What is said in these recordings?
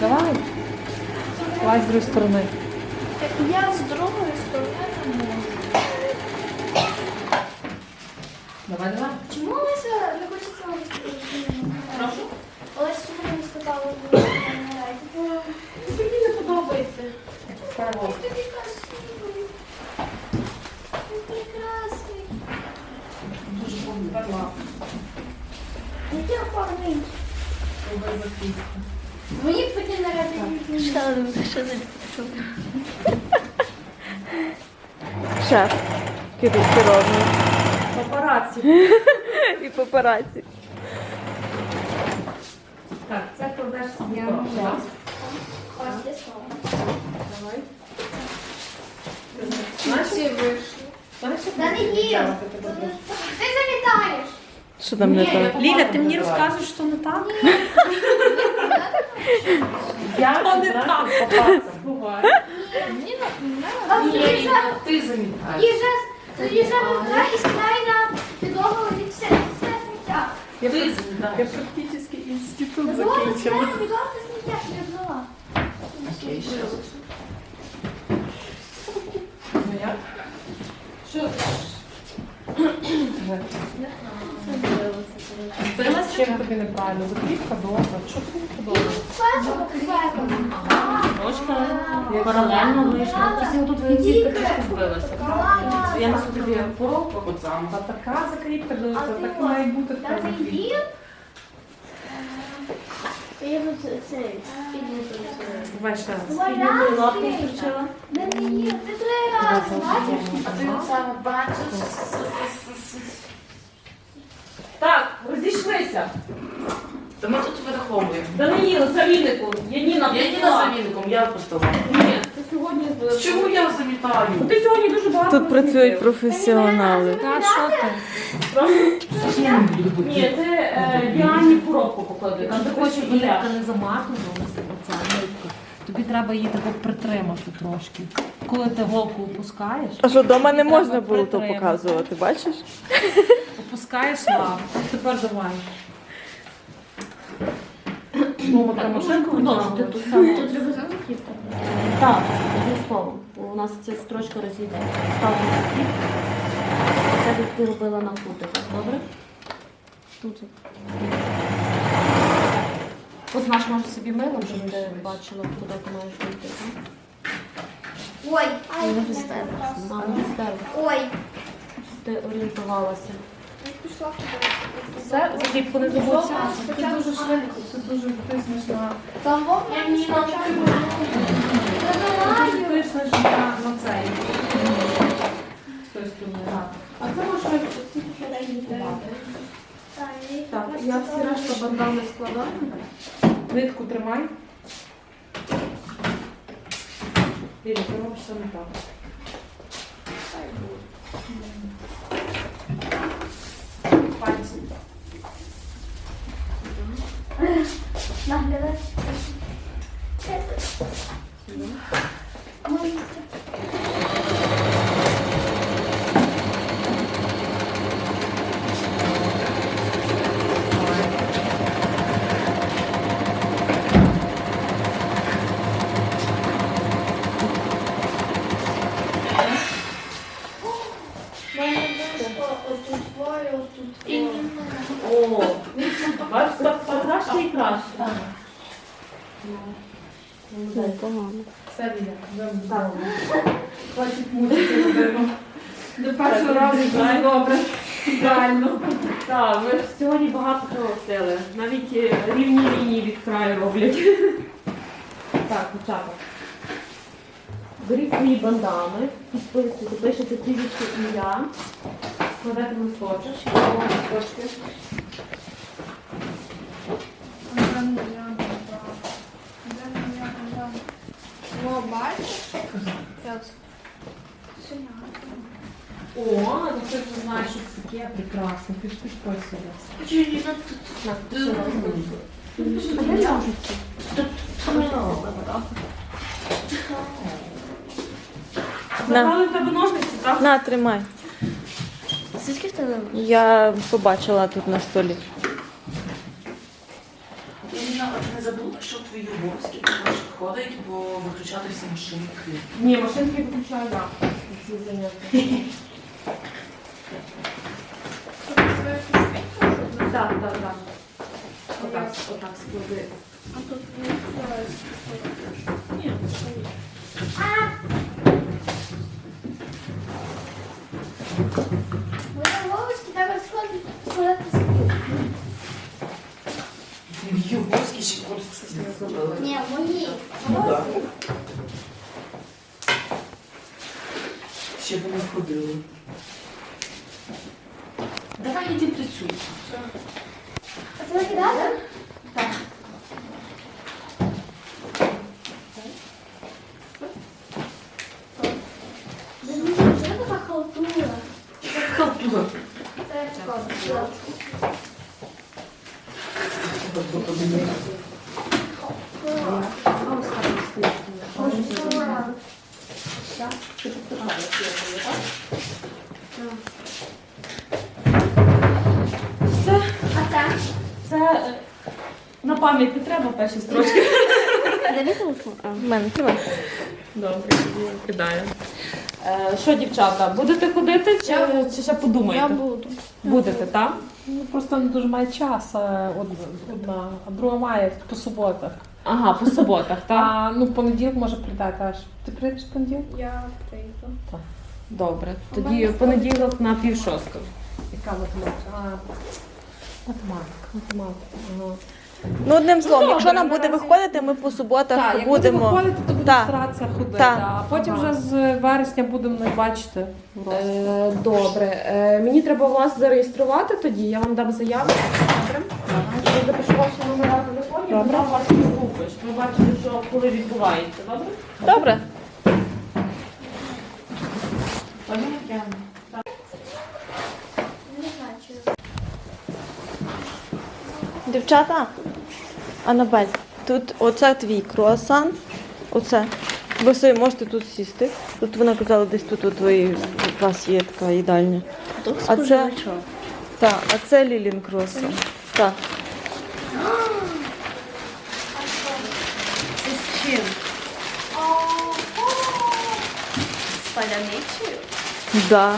Давай. Давай з другої сторони. Я з другої сторони не можу. Давай, давай. Чому Олеся не хочеться Прошу. Олеся чому не сказала, що не грає? Мені не подобається. ти такий красивий. Ти прекрасний. Дуже помогла. Який оформлений. Мені б такі наряди. Що за Шеф. Керівник. Папараці. І папараці. Так, це кладеш. Я Так. Ось є слово. Давай. Всі вийшли. Та не їм. Ти замітаєш. Що там не так? Ліля, ти мені розказуєш, що не так? Я не так. Буває. Ні, ти замітаєш. Їжа. Їжа вона і сідає на підлогу і все все сміття. Я Я практично інститут закінчила. підлогу і сміття. Я знала. Окей, що? Ну як? Що? Збилася? Чим тобі неправильно? Закріпка добре. Що тобі не подобається? Паралельно вийшла. Просто тут кінці трішки збилася. Я на собі поробку от сам. А така закріпка дивиться, так має бути Та не закріпка. Я тут цей. Давай ще раз. Валяти. лапки включила. Та не їм. Ти три рази. А ти оце бачиш? Так, розійшлися. Та ми тут вираховуємо. Даниїл, Савінику, Яніна, Я не на замінником, я постала. Ні, ти сьогодні збила. Чому я замітаю? Ти сьогодні дуже багато Тут працюють професіонали. Та що ти? Я не буду. Ні, ти е, Діані коробку поклади. Там ти хочеш біля. не замахнулася, оця нитка. Тобі треба її тако притримати трошки. Коли ти голку опускаєш, А що вдома не можна було то показувати, бачиш? Опускаєш лапу. Тепер давай. Знову треба машинку Продовжуйте витягнути. ту саму. Тут треба закріпка. Так, обов'язково. У нас ця строчка розійде. Ставимо закріпку. Це би ти робила на кутиках, добре? Тут. Познач може собі милом, щоб ти бачила, куди ти маєш так? Ой. Ай, Вона вже я стерла. прекрасна. А, вже стерла. Ой. Ти орієнтувалася. Пішла туди. Все, закріпку не забудься. Ти дуже швидко, ти дуже тиснеш на... Там вовк я не спочатку. Ти дуже тиснеш на, на цей. З тої сторони. А це можна всі Так, я всі решта бандани складаю. Нитку тримай. Ліля, ти робиш не так. Пальці. Наглядач. Ой, в мене вийшло отут двоє, отут двоє. О, бачиш, так так краще. Все, вже. Хватить мучити людину. До першого разу дуже добре. Ідеально. Так, ви ж сьогодні багато пригостили. Навіть е, рівні лінії від краю роблять. Так, початок. Беріть свої бандани, підписуйте, пишете прізвище ім'я, складете листочок, о, бачиш? О, ну ти вже знаєш, що це таке прекрасно. Ти ж. На, пиши На, Забрали в тебе ножниці, так? на, тримай. Скільки в тебе? Я побачила тут на столі. Ірина, а ти не забула, що в твої обов'язки також входить, бо виключати всі машинки. Ні, машинки виключаю я. Ці заняття. Так, так, так. Отак, отак склади. Мої волоски треба складати собі. Ще хочуть Ні, мої. Ну так. Ще б не ходили. Давай іди працюй. А це викидати? Пам'ять не треба перші строчки. Де телефон? А, в мене тримай. Добре, я кидаю. Е, Що, дівчата, будете ходити чи, чи ще подумаєте? Я буду. Будете, так? Ну, просто не дуже має час е, од- одна, а друга має по суботах. Ага, по суботах, так? А ну понеділок може прийде теж. Ти прийдеш в понеділок? Я прийду. Добре. Тоді в понеділок на пів шостого. Яка математика? А, математика, математика. Ага. Ну, одним словом, добре, якщо нам буде наразі- виходити, ми по суботах Так, як будемо. будемо ходити, то будемо Так. старатися ходити. Так. А потім вже з вересня будемо не бачити. Е, добре. Е, мені треба вас зареєструвати тоді, я вам дам заяву. Добре? Я запишу ваші номера телефонів, Добре. дам вас групи, щоб ви бачили, що коли відбувається. Добре? Добре. Пані. Не Дівчата, Анабель, тут оце твій круасан. Оце. Ви собі можете тут сісти. Тут вона казала, десь тут у твої у вас є така їдальня. А це, так, а це Лілін круасан. Так. З паляницею? Да.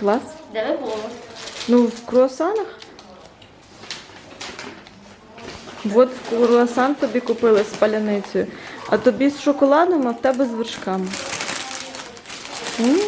Клас. Де ви були? Ну, в круасанах. От круасан тобі купили з паляницею, а тобі з шоколадом, а в тебе з вершками. М,